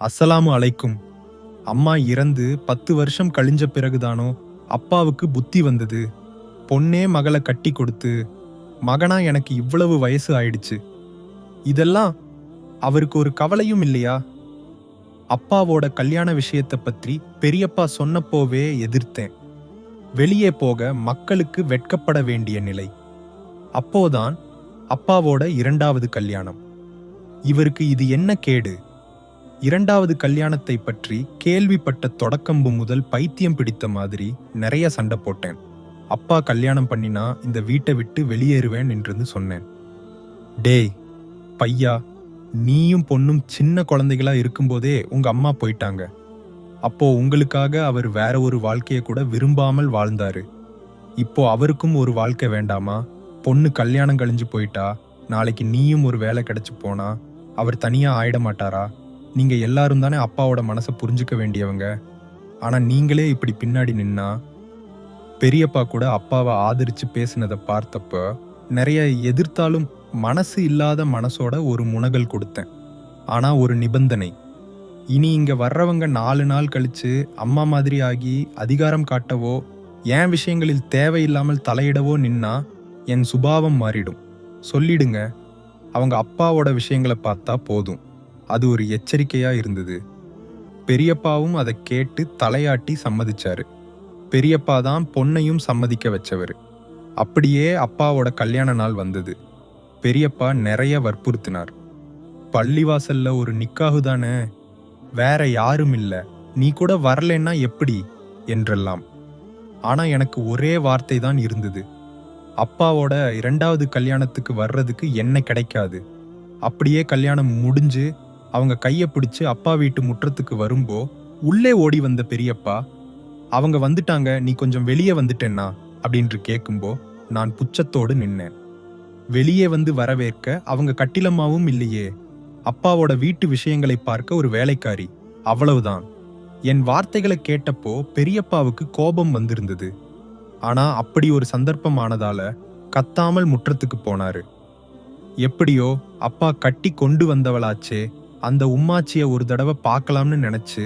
அஸ்ஸலாமு அலைக்கும். அம்மா இறந்து பத்து வருஷம் கழிஞ்ச பிறகுதானோ அப்பாவுக்கு புத்தி வந்தது. பொண்ணே மகளை கட்டி கொடுத்து மகனா எனக்கு இவ்வளவு வயசு ஆயிடுச்சு. இதெல்லாம் அவருக்கு ஒரு கவலையும் இல்லையா? அப்பாவோட கல்யாண விஷயத்தை பற்றி பெரியப்பா சொன்னப்போவே எதிர்த்தேன். வெளியே போக மக்களுக்கு வெட்கப்பட வேண்டிய நிலை. அப்போதான் அப்பாவோட இரண்டாவது கல்யாணம். இவருக்கு இது என்ன கேடு? இரண்டாவது கல்யாணத்தை பற்றி கேள்விப்பட்ட தொடக்கம்பு முதல் பைத்தியம் பிடித்த மாதிரி நிறைய சண்டை போட்டேன். அப்பா கல்யாணம் பண்ணினா இந்த வீட்டை விட்டு வெளியேறுவேன் என்று சொன்னேன். டேய் பையா நீயும் பொண்ணும் சின்ன குழந்தைகளா இருக்கும்போதே உங்க அம்மா போயிட்டாங்க. அப்போ உங்களுக்காக அவர் வேற ஒரு வாழ்க்கையை கூட விரும்பாமல் வாழ்ந்தாரு. இப்போ அவருக்கும் ஒரு வாழ்க்கை வேண்டாமா? பொண்ணு கல்யாணம் கழிஞ்சு போயிட்டா நாளைக்கு நீயும் ஒரு வேலை கிடைச்சு போனா அவர் தனியா ஆயிட மாட்டாரா? நீங்கள் எல்லாரும் தானே அப்பாவோட மனசை புரிஞ்சுக்க வேண்டியவங்க. ஆனால் நீங்களே இப்படி பின்னாடி நின்னா பெரியப்பா கூட அப்பாவை ஆதரித்து பேசினதை பார்த்தப்ப நிறைய எதிர்த்தாலும் மனசு இல்லாத மனசோட ஒரு முனகல் கொடுத்தேன். ஆனால் ஒரு நிபந்தனை இனி இங்கே வர்றவங்க நாலு நாள் கழித்து அம்மா மாதிரி ஆகி அதிகாரம் காட்டவோ என் விஷயங்களில் தேவையில்லாமல் தலையிடவோ நின்னா என் சுபாவம் மாறிடும். சொல்லிடுங்க அவங்க அப்பாவோட விஷயங்களை பார்த்தா போதும். அது ஒரு எச்சரிக்கையா இருந்தது. பெரியப்பாவும் அதை கேட்டு தலையாட்டி சம்மதிச்சாரு. பெரியப்பா தான் பொண்ணையும் சம்மதிக்க வச்சவர். அப்படியே அப்பாவோட கல்யாண நாள் வந்தது. பெரியப்பா நிறைய வற்புறுத்தினார். பள்ளிவாசல்ல ஒரு நிக்காகு தானே? வேற யாரும் இல்லை. நீ கூட வரலன்னா எப்படி? என்றெல்லாம். ஆனா எனக்கு ஒரே வார்த்தை தான் இருந்தது. அப்பாவோட இரண்டாவது கல்யாணத்துக்கு வர்றதுக்கு என்ன கிடைக்காது. அப்படியே கல்யாணம் முடிஞ்சு அவங்க கையை பிடிச்சு அப்பா வீட்டு முற்றத்துக்கு வரும்போ உள்ளே ஓடி வந்த பெரியப்பா அவங்க வந்துட்டாங்க நீ கொஞ்சம் வெளியே வந்துட்டேன்னா? அப்படின்று கேட்கும்போ நான் புச்சத்தோடு நின்னேன். வெளியே வந்து வரவேற்க அவங்க கட்டிலம்மாவும் இல்லையே அப்பாவோட வீட்டு விஷயங்களை பார்க்க ஒரு வேலைக்காரி அவ்வளவுதான். என் வார்த்தைகளை கேட்டப்போ பெரியப்பாவுக்கு கோபம் வந்திருந்தது. ஆனா அப்படி ஒரு சந்தர்ப்பம் ஆனதால கத்தாமல் முற்றத்துக்கு போனாரு. எப்படியோ அப்பா கட்டி கொண்டு வந்தவளாச்சே அந்த உம்மாச்சியை ஒரு தடவை பார்க்கலாம்னு நினைச்சு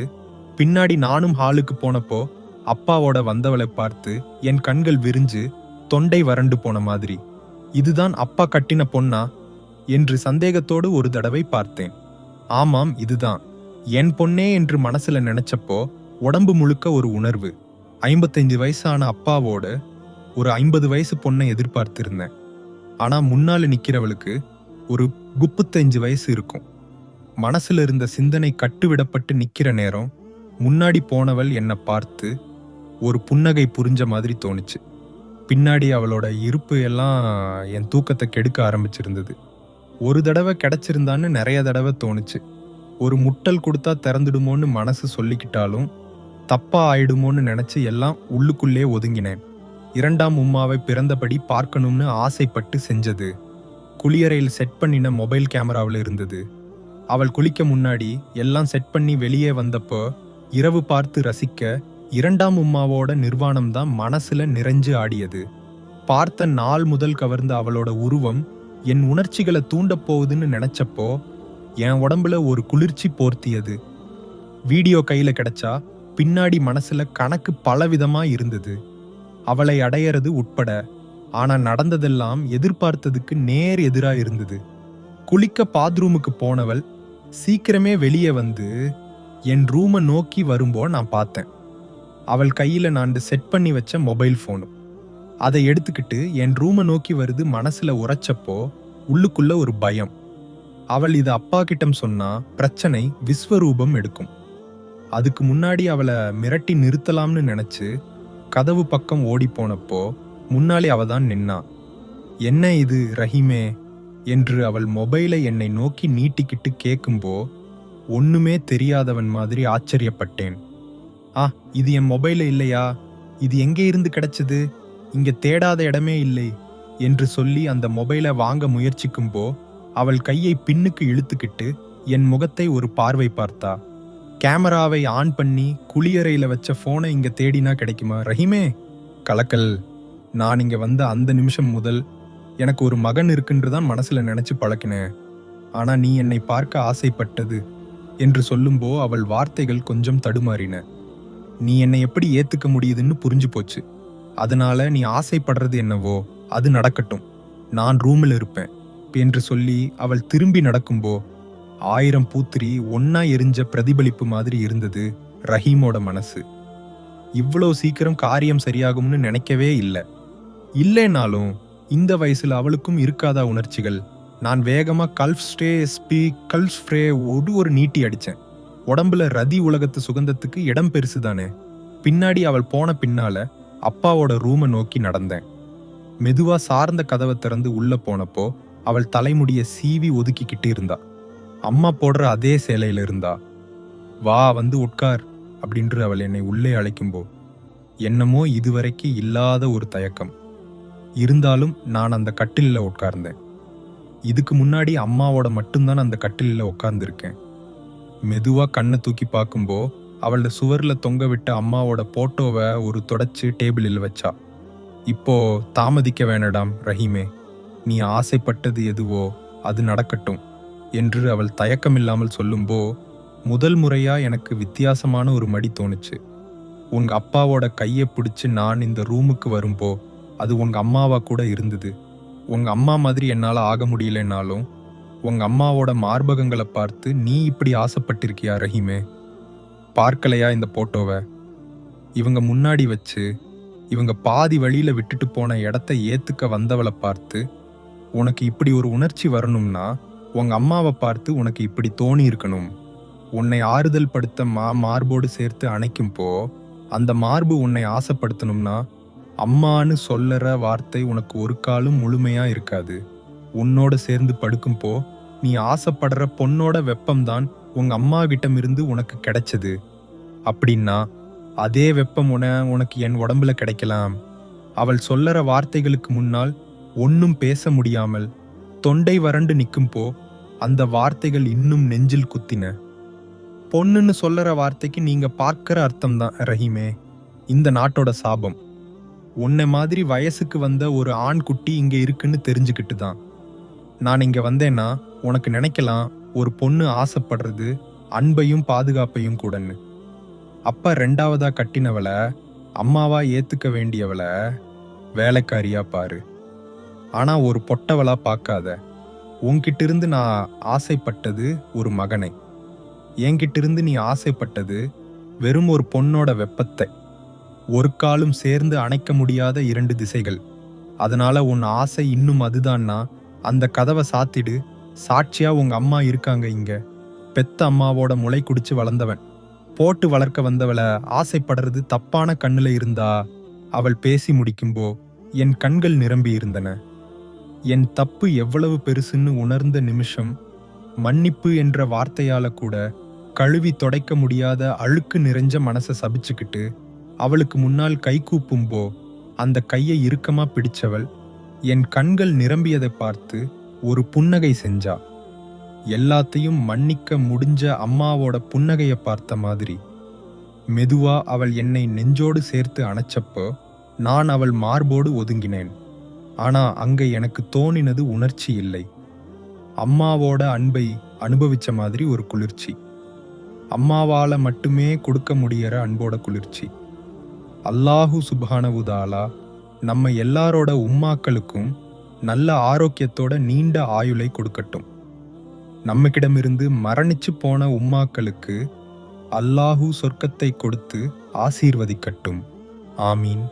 பின்னாடி நானும் ஹாலுக்கு போனப்போ அப்பாவோட வந்தவளை பார்த்து என் கண்கள் விரிஞ்சு தொண்டை வறண்டு போன மாதிரி. இதுதான் அப்பா கட்டின பொண்ணா? என்று சந்தேகத்தோடு ஒரு தடவை பார்த்தேன். ஆமாம் இதுதான். என் பொண்ணே என்று மனசுல நினைச்சப்போ உடம்பு முழுக்க ஒரு உணர்வு. ஐம்பத்தஞ்சு வயசான அப்பாவோட ஒரு ஐம்பது வயசு பொண்ணை எதிர்பார்த்திருந்தேன். ஆனா முன்னால நிக்கிறவளுக்கு ஒரு முப்பத்தஞ்சு வயசு இருக்கும். மனசுல இருந்த சிந்தனை கட்டுவிடப்பட்டு நிக்கிற நேரம் முன்னாடி போனவள் என்னை பார்த்து ஒரு புன்னகை புரிஞ்ச மாதிரி தோணுச்சு. பின்னாடி அவளோட இருப்பு எல்லாம் என் தூக்கத்தை கெடுக்க ஆரம்பிச்சிருந்தது. ஒரு தடவை கிடைச்சிருந்தான்னு நிறைய தடவை தோணுச்சு. ஒரு முட்டல் கொடுத்தா திறந்துடுமோன்னு மனசு சொல்லிக்கிட்டாலும் தப்பா ஆயிடுமோன்னு நினைச்சு எல்லாம் உள்ளுக்குள்ளே ஒதுங்கினேன். இரண்டாம் உம்மாவை பிறந்தபடி பார்க்கணும்னு ஆசைப்பட்டு செஞ்சது. குளியறையில் செட் பண்ணின மொபைல் கேமராவில் இருந்தது. அவள் குளிக்க முன்னாடி எல்லாம் செட் பண்ணி வெளியே வந்தப்போ இரவு பார்த்து ரசிக்க இரண்டாம் உம்மாவோட நிர்வாணம் தான் மனசுல நிறைஞ்சு ஆடியது. பார்த்த நாள் முதல் கவர்ந்த அவளோட உருவம் என் உணர்ச்சிகளை தூண்டப் போகுதுன்னு நினைச்சப்போ என் உடம்புல ஒரு குளிர்ச்சி போர்த்தியது. வீடியோ கையில கிடைச்சா பின்னாடி மனசுல கணக்கு பலவிதமா இருந்தது. அவளை அடையறது உட்பட ஆனா நடந்ததெல்லாம் எதிர்பார்த்ததுக்கு நேர் எதிரா இருந்தது. குளிக்க பாத்ரூமுக்கு போனவள் சீக்கிரமே வெளியே வந்து என் ரூமை நோக்கி வரும்போ நான் பார்த்தேன். அவள் கையில் நான் செட் பண்ணி வச்ச மொபைல் ஃபோனும் அதை எடுத்துக்கிட்டு என் ரூமை நோக்கி வருது மனசில் உரைச்சப்போ உள்ளுக்குள்ள ஒரு பயம். அவள் இது அப்பா கிட்டம் சொன்னா பிரச்சனை விஸ்வரூபம் எடுக்கும். அதுக்கு முன்னாடி அவளை மிரட்டி நிறுத்தலாம்னு நினச்சி கதவு பக்கம் ஓடி போனப்போ முன்னாலே அவ தான் நின்னா என்ன இது ரஹீமே? என்று அவள் மொபைலை என்னை நோக்கி நீட்டிக்கிட்டு கேட்கும்போ ஒண்ணுமே தெரியாதவன் மாதிரி ஆச்சரியப்பட்டேன். ஆ இது என் மொபைல இல்லையா? இது எங்கே இருந்து கிடைச்சது? இங்கே தேடாத இடமே இல்லை என்று சொல்லி அந்த மொபைலை வாங்க முயற்சிக்கும்போ அவள் கையை பின்னுக்கு இழுத்துக்கிட்டு என் முகத்தை ஒரு பார்வை பார்த்தா. கேமராவை ஆன் பண்ணி குளியறையில் வச்ச ஃபோனை இங்கே தேடினா கிடைக்குமா? ரஹீமே! கலக்கல் நான் இங்கே வந்த அந்த நிமிஷம் முதல் எனக்கு ஒரு மகன் இருக்குன்று தான் மனசுல நினைச்சு பழக்கினேன். ஆனா நீ என்னை பார்க்க ஆசைப்பட்டது என்று சொல்லும்போ அவள் வார்த்தைகள் கொஞ்சம் தடுமாறின. நீ என்னை எப்படி ஏத்துக்க முடியுதுன்னு புரிஞ்சு போச்சு. அதனால நீ ஆசைப்படுறது என்னவோ அது நடக்கட்டும். நான் ரூமில் இருப்பேன் என்று சொல்லி அவள் திரும்பி நடக்கும்போ ஆயிரம் பூத்திரி ஒன்னா எரிஞ்ச பிரதிபலிப்பு மாதிரி இருந்தது ரஹீமோட மனசு. இவ்வளோ சீக்கிரம் காரியம் சரியாகும்னு நினைக்கவே இல்லை. இல்லைனாலும் இந்த வயசுல அவளுக்கும் இருக்காதா உணர்ச்சிகள். நான் வேகமா கல்ஃப் ஸ்டே எஸ்பி கல்ஃப் ஃப்ரே ஒரு ஒரு நீட்டி அடிச்சேன் உடம்புல ரதி உலகத்து சுகந்தத்துக்கு இடம் பெருசு தானே. பின்னாடி அவள் போன பின்னால அப்பாவோட ரூமை நோக்கி நடந்தேன். மெதுவா சார்ந்த கதவை திறந்து உள்ள போனப்போ அவள் தலைமுடிய சீவி ஒதுக்கிக்கிட்டு இருந்தா. அம்மா போடுற அதே சேலையில இருந்தா. வா வந்து உட்கார் அப்படின்று அவள் என்னை உள்ளே அழைக்கும்போ. என்னமோ இதுவரைக்கும் இல்லாத ஒரு தயக்கம். இருந்தாலும் நான் அந்த கட்டிலில் உட்கார்ந்தேன். இதுக்கு முன்னாடி அம்மாவோட மட்டும்தான் அந்த கட்டிலில் உட்கார்ந்துருக்கேன். மெதுவாக கண்ணை தூக்கி பார்க்கும்போ அவளோட சுவரில் தொங்க விட்ட அம்மாவோட போட்டோவை ஒரு தொடச்சு டேபிளில் வச்சா. இப்போ தாமதிக்க வேணடாம் ரஹீமே. நீ ஆசைப்பட்டது எதுவோ அது நடக்கட்டும் என்று அவள் தயக்கமில்லாமல் சொல்லும்போ முதல் முறையா எனக்கு வித்தியாசமான ஒரு மடி தோணுச்சு. உங்க அப்பாவோட கையை பிடிச்சு நான் இந்த ரூமுக்கு வரும்போ அது உங்க அம்மாவா கூட இருந்தது. உங்க அம்மா மாதிரி என்னால ஆக முடியலன்னாலும் உங்க அம்மாவோட மார்பகங்களை பார்த்து நீ இப்படி ஆசைப்பட்டிருக்கியா ரஹீமே? பார்க்கலையா இந்த போட்டோவை? இவங்க முன்னாடி வச்சு இவங்க பாதி வழியில விட்டுட்டு போன இடத்த ஏத்துக்க வந்தவளை பார்த்து உனக்கு இப்படி ஒரு உணர்ச்சி வரணும்னா உங்க அம்மாவை பார்த்து உனக்கு இப்படி தோணி இருக்கணும். உன்னை ஆறுதல் படுத்த மா மார்போடு சேர்த்து அணைக்கும் போ. அந்த மார்பு உன்னை ஆசைப்படுத்தணும்னா அம்மான்னு சொல்லற வார்த்தை உனக்கு ஒரு காலும் முழுமையா இருக்காது. உன்னோட சேர்ந்து படுக்கும்போ நீ ஆசைப்படுற பொண்ணோட வெப்பம்தான் உங்க அம்மா கிட்டமிருந்து உனக்கு கிடைச்சது. அப்படின்னா அதே வெப்பம் உன உனக்கு என் உடம்புல கிடைக்கலாம். அவள் சொல்லற வார்த்தைகளுக்கு முன்னால் ஒன்னும் பேச முடியாமல் தொண்டை வறண்டு நிற்கும்போ அந்த வார்த்தைகள் இன்னும் நெஞ்சில் குத்தின. பொண்ணுன்னு சொல்லற வார்த்தைக்கு நீங்க பார்க்கிற அர்த்தம் தான் ரஹீமே. இந்த நாட்டோட சாபம். உன்னை மாதிரி வயசுக்கு வந்த ஒரு ஆண் குட்டி இங்கே இருக்குன்னு தெரிஞ்சுக்கிட்டு தான் நான் இங்கே வந்தேன்னா உனக்கு நினைக்கலாம் ஒரு பொண்ணு ஆசைப்படுறது அன்பையும் பாதுகாப்பையும் கூடன்னு. அப்பா ரெண்டாவதா கட்டினவளை அம்மாவா ஏத்துக்க வேண்டியவளை வேலைக்காரியா பாரு. ஆனா ஒரு பொட்டவளா பார்க்காத உன்கிட்ட இருந்து நான் ஆசைப்பட்டது ஒரு மகனை. என்கிட்ட இருந்து நீ ஆசைப்பட்டது வெறும் ஒரு பொண்ணோட வெப்பத்தை. ஒரு காலும் சேர்ந்து அணைக்க முடியாத இரண்டு திசைகள். அதனால உன் ஆசை இன்னும் அதுதான்னா அந்த கதவை சாத்திடு. சாட்சியா உங்க அம்மா இருக்காங்க இங்க. பெத்த அம்மாவோட முளை குடிச்சு வளர்ந்தவன். போட்டு வளர்க்க வந்தவள ஆசைப்படுறது தப்பான கண்ணுல இருந்தா அவள் பேசி முடிக்கும்போ என் கண்கள் நிரம்பி இருந்தன. என் தப்பு எவ்வளவு பெருசுன்னு உணர்ந்த நிமிஷம் மன்னிப்பு என்ற வார்த்தையால கூட கழுவி தொடைக்க முடியாத அழுக்கு நிறைஞ்ச மனசை சபிச்சுக்கிட்டு அவளுக்கு முன்னால் கை கூப்பும்போ அந்த கையை இறுக்கமா பிடிச்சவள் என் கண்கள் நிரம்பியதை பார்த்து ஒரு புன்னகை செஞ்சா. எல்லாத்தையும் மன்னிக்க முடிஞ்ச அம்மாவோட புன்னகையை பார்த்த மாதிரி. மெதுவா அவள் என்னை நெஞ்சோடு சேர்த்து அணைச்சப்போ நான் அவள் மார்போடு ஒதுங்கினேன். ஆனா அங்கே எனக்கு தோணினது உணர்ச்சி இல்லை. அம்மாவோட அன்பை அனுபவிச்ச மாதிரி ஒரு குளிர்ச்சி. அம்மாவால மட்டுமே கொடுக்க முடியற அன்போட குளிர்ச்சி. அல்லாஹு சுபானவுதாலா நம்ம எல்லாரோட உம்மாக்களுக்கும் நல்ல ஆரோக்கியத்தோட நீண்ட ஆயுளை கொடுக்கட்டும். நம்மக்கிடமிருந்து மரணிச்சு போன உம்மாக்களுக்கு அல்லாஹு சொர்க்கத்தை கொடுத்து ஆசீர்வதிக்கட்டும். ஆமீன்.